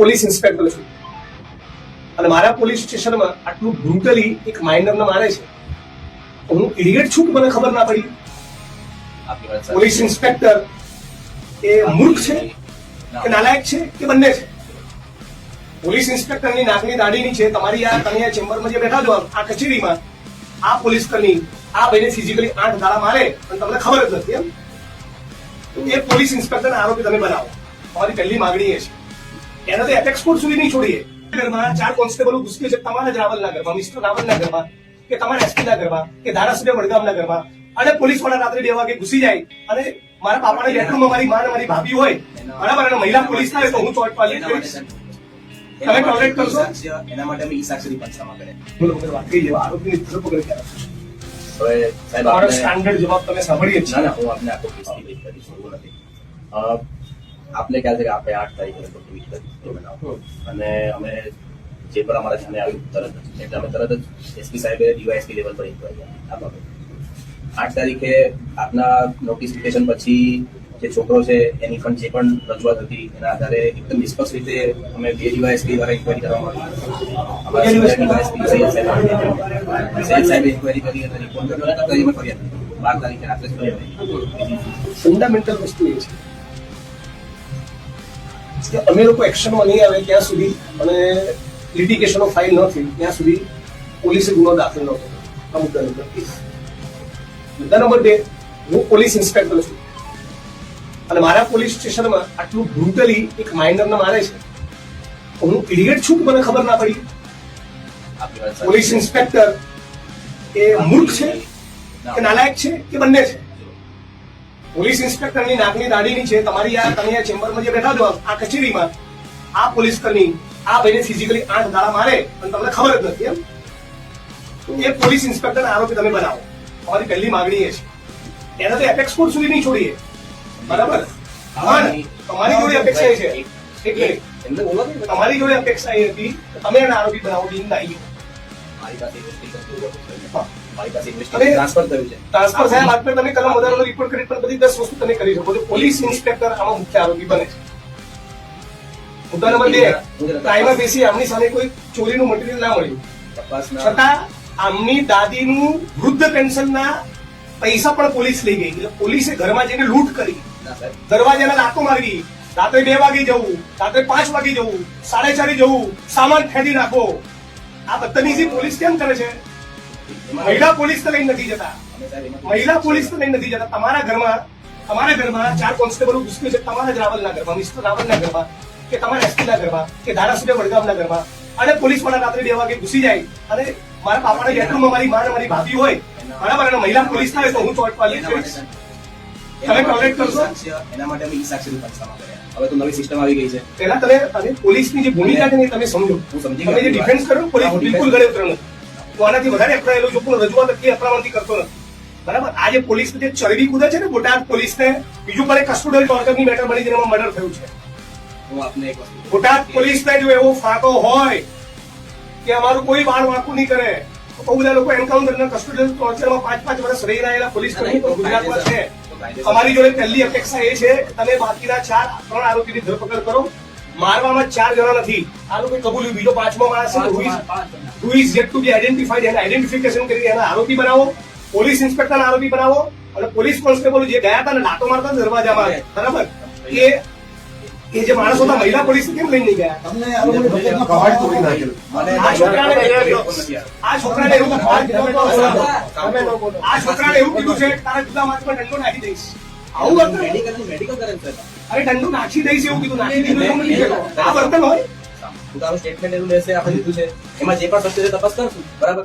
Police inspector છું. અને મારા પોલીસ સ્ટેશનમાં આટલું બ્રુટલી એક માઇનરને મારે છે. હું ઇડિયટ છું કે મને ખબર ના પડી? વાત પોલીસ ઇન્સ્પેક્ટર એ મૂર્ખ છે કે નાલાયક છે કે બંને છે? પોલીસ ઇન્સ્પેક્ટરની નાકની દાઢીની છે તમારી આ તમે ચેમ્બરમાં જે બેઠા છો આ કચેરીમાં આ પોલીસ કર્મી આ ભાઈને ફિઝિકલી આઠ દાડા મારે અને તમને ખબર જ નથી એમ? તો એ પોલીસ ઇન્સ્પેક્ટરને આરોપી તમે બનાવો. અમારી પહેલી માગણી એ છે. એને તો એપેક્સ કોર્ટ સુધી નહીં છોડીએ. ઘરમાં ચાર કોન્સ્ટેબલો ઘૂસકે છે તમારા જ રાવલના ઘરમાં મિસ્ટર રાવલના ઘરમાં કે તમારા એસપીના ઘરમાં કે ધારાસભ્ય વડગામના ઘરમાં. અને પોલીસવાળા રાત્રે બે વાગે ઘૂસી જાય અને મારા પાપાના બેડરૂમમાં મારી માં મારી ભાભી હોય બરાબર અને મહિલા પોલીસ ના હોય તો હું ચોટ પાલી કરીશ. તમે માટે કરશો? એના માટે અમે ઈ સાક્ષરી પંચનામા કરે બોલો બોલો વાત કરી જેવા આરોપીની ધરપકડ ક્યારે હવે સાહેબ સ્ટાન્ડર્ડ જવાબ તમે સાંભળીએ ના ના હું આપને આખો કરીશ નથી. આપને ખ્યાલ છે કે આપણે આઠ તારીખે ટ્વીટ કરી અને અમે જે પણ અમારા સામે આવ્યું તરત જ. એટલે અમે તરત જ એસપી સાહેબે ડીવાયએસપી લેવલ પર ઇન્કવાયરી આ બાબતે આઠ તારીખે આપના નોટિફિકેશન પછી જે છોકરો છે એની પણ જે પણ રજૂઆત હતી એના આધારે એકદમ નિષ્પક્ષ રીતે અમે બે ડીવાયએસપી દ્વારા ઇન્ક્વાયરી કરવામાં આવી. સૈયદ સાહેબ ઇન્ક્વાયરી કરી અને રિપોર્ટ કર્યો. અને ફરિયાદ બાર તારીખે રાત્રે ફરિયાદ ફંડામેન્ટલ વસ્તુ એ છે. કે અમે લોકો એક્શનમાં નહીં આવે ત્યાં સુધી અને લિટિગેશનો ફાઇલ ન થઈ ત્યાં સુધી પોલીસે ગુનો દાખલ ન કર્યો. આ મુદ્દા નંબર એક. મુદ્દા નંબર બે, હું પોલીસ ઇન્સ્પેક્ટર છું. અને મારા પોલીસ સ્ટેશનમાં આટલું બ્રુટલી એક માઇનરને મારે છે. હું ઇડિયટ છું મને ખબર ના પડી? પોલીસ ઇન્સ્પેક્ટર એ મૂર્ખ છે કે નાલાયક છે કે બંને છે? પોલીસ ઇન્સ્પેક્ટરની નાકની દાઢીની છે તમારી આ તમે આ ચેમ્બરમાં જે બેઠા છો આ કચેરીમાં આ પોલીસ કર્મી આ ભાઈને ફિઝિકલી આઠ ગાળા મારે અને તમને ખબર જ નથી એમ? તો એ પોલીસ ઇન્સ્પેક્ટર આરોપી તમે બનાવો. તમારી પહેલી માગણી એ છે. એને તો એપેક્સ કોર્ટ સુધી નહીં છોડીએ. બરાબર? તમારી જોડે અપેક્ષા એ છે. તમારી જોડે અપેક્ષા એ હતી તમે એને આરોપી બનાવો ડીન નાઈ. મારી પાસે investigation થયું હતું. હા. મારી પાસે અને- થયું છે. ટ્રાન્સફર થયા બાદ તમે કલમ વધારાનો રિપોર્ટ કરી પણ બધી દસ વસ્તુ તમે કરી શકો છો. પોલીસ ઇન્સ્પેક્ટર આમાં મુખ્ય આરોપી બને છે. મુદ્દા નંબર બે ટાઈમર બેસી આમની સામે કોઈ ચોરીનું મટીરિયલ ના મળ્યું. છતાં આમની દાદીનું વૃદ્ધ પેન્શનના પૈસા પણ પોલીસ લઈ ગઈ. એટલે પોલીસે ઘરમાં જઈને લૂંટ કરી. દરવાજાના લાતો મારવી રાત્રે બે વાગે જવું રાત્રે પાંચ વાગે જવું સાડે ચારે જવું સામાન ખેડી નાખો. આ બદતમીજી પોલીસ કેમ કરે છે? મહિલા પોલીસ તો લઈ નથી જતા. મહિલા પોલીસ તો લઈ નથી જતા. તમારા ઘરમાં તમારા ઘરમાં ચાર કોન્સ્ટેબલો ઘૂસકે છે. તમારા જ રાવલના ઘરમાં, મિસ્ટર રાવલના ઘરમાં, કે તમારા એસપીના ઘરમાં, કે ધારાસભ્ય વડગામના ઘરમાં. અને પોલીસવાળા રાત્રે બે વાગે ઘૂસી જાય. અને મારા પાપાના બેડરૂમમાં મારી માં મારી ભાભી હોય, બરાબર, અને મહિલા પોલીસ થાય તો હું ચોટ પાલી તમે એના કરશો? એના માટે અમે ઈ સાક્ષી પંચનામા કર્યા હવે તો નવી સિસ્ટમ આવી ગઈ છે. પહેલા તમે અને પોલીસની જે ભૂમિકા છે તમે સમજો. હું સમજી તમે જે ડિફેન્સ કરો પોલીસ બિલકુલ ગળે ઉતરણ તો હું આનાથી વધારે અપરાયેલો છું પણ રજૂઆત એટલી અકળામણથી કરતો નથી. બરાબર? આજે પોલીસ જે ચરબી કૂદે છે ને બોટાદ પોલીસને બીજું એક કસ્ટોડિયલ ટોર્ચરની મેટર બની જેમાં મર્ડર થયું છે. હું આપને એક વસ્તુ બોટાદ પોલીસને જો એવો ફાંકો હોય કે અમારું કોઈ બાળ વાંકું નહીં કરે બહુ બધા લોકો એન્કાઉન્ટર કસ્ટોડિયલ ટોર્ચરમાં પાંચ પાંચ વર્ષ રહી રહેલા પોલીસ ગુજરાતમાં છે. અમારી જોડે પહેલી અપેક્ષા એ છે કે તમે બાકીના ચાર, ત્રણ આરોપીની ધરપકડ કરો. મારવામાં ચાર જણા નથી. આ લોકો કબૂલ્યું બીજો પાંચમો માણસ છે who is to be identified એને આઈડેન્ટિફિકેશન કરી, એના આરોપી બનાવો. પોલીસ ઇન્સ્પેક્ટર આરોપી બનાવો. અને પોલીસ કોન્સ્ટેબલ જે ગયા હતા ને, લાતો મારતા દરવાજામાં, બરાબર? એ એ જે માણસો હતા મહિલા પોલીસ કેમ લઈ નહીં ગયા? તમને આ લોકોની બકેટમાં કબાટ તોડી નાખેલું. મને આ છોકરાને આ છોકરાને એવું આ છોકરાને એવું કીધું છે કે તારા જુદામાંથી પણ ડંડો નાખી દઈશ. આવું વર્તન મેડિકલ મેડિકલ કરે છે અરે ડંડો નાખી દઈશ એવું કીધું. નાખી દીધું. આ વર્તન હોય. તારું સ્ટેટમેન્ટ એવું લેશે આપણે લીધું છે. એમાં જે પણ સત્ય છે તપાસ કરશું. બરાબર?